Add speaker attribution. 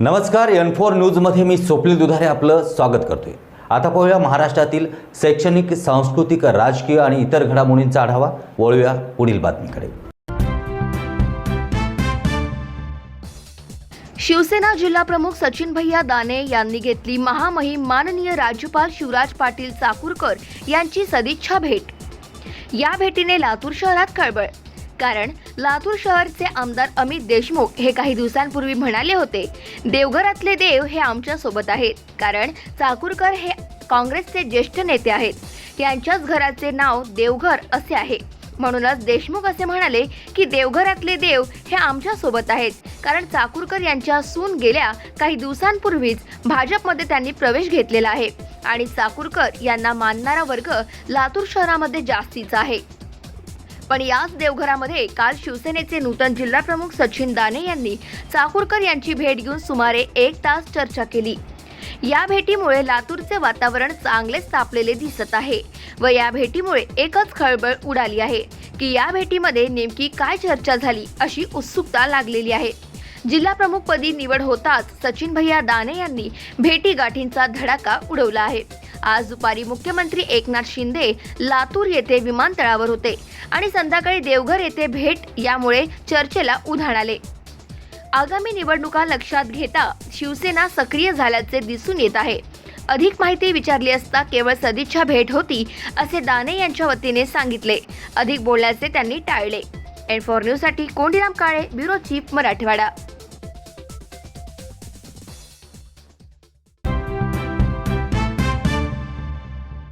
Speaker 1: नमस्कार N four न्यूजमध्ये मी स्वप्नील दुधारे आपलं स्वागत करतोय. आता पाहूया महाराष्ट्रातील शैक्षणिक सांस्कृतिक राजकीय आणि इतर घडामोडींचा आढावा. वळूया पुढील बातमीकडे.
Speaker 2: शिवसेना जिल्हाप्रमुख सचिन भैया दाने यांनी घेतली महामहिम माननीय राज्यपाल शिवराज पाटील चाकूरकर यांची सदिच्छा भेट. या भेटीने लातूर शहरात खळबळ कारण लातूर शहरचे आमदार अमित देशमुख हे काही दिवसांपूर्वी म्हणाले होते देवघरातले देव हे आमच्यासोबत आहेत कारण चाकूरकर हे काँग्रेसचे ज्येष्ठ नेते आहेत. यांच्याच घराचे नाव देवघर असे आहे. म्हणूनच देशमुख असे म्हणाले की देवघरातले देव हे आमच्यासोबत आहेत कारण चाकूरकर यांच्या सून गेल्या काही दिवसांपूर्वीच भाजपमध्ये त्यांनी प्रवेश घेतलेला आहे आणि चाकूरकर यांना मानणारा वर्ग लातूर शहरामध्ये जास्तीचा आहे. पण याच देवघरामध्ये काल शिवसेनेचे नूतन जिल्हाप्रमुख सचिन दाने यांनी चाकूरकर यांची भेट घेऊन सुमारे एक तास चर्चा केली. या भेटीमुळे लातूरचे वातावरण चांगलेच तापलेले दिसत आहे व या भेटीमुळे एकच खळबळ उडाली आहे की या भेटीमध्ये नेमकी काय चर्चा झाली अशी उत्सुकता लागलेली आहे. जिल्हा प्रमुखपदी निवड होताच सचिन भैया दाने यांनी भेटीगाठींचा धडाका उडवला आहे. आज दुपारी मुख्यमंत्री एकनाथ शिंदे लातूर येथे विमानतळावर होते आणि संध्याकाळी देवघर येथे भेट यामुळे चर्चेला उधाण आले. आगामी निवडणुका लक्षात घेता शिवसेना सक्रिय झाल्याचे दिसून येत आहे. अधिक माहिती विचारली असता केवळ सदिच्छा भेट होती असे दाने यांच्या वतीने सांगितले. अधिक बोलण्याचे त्यांनी टाळले. एन फॉर न्यूजसाठी कोंडीराम काळे ब्युरो चीफ मराठवाडा.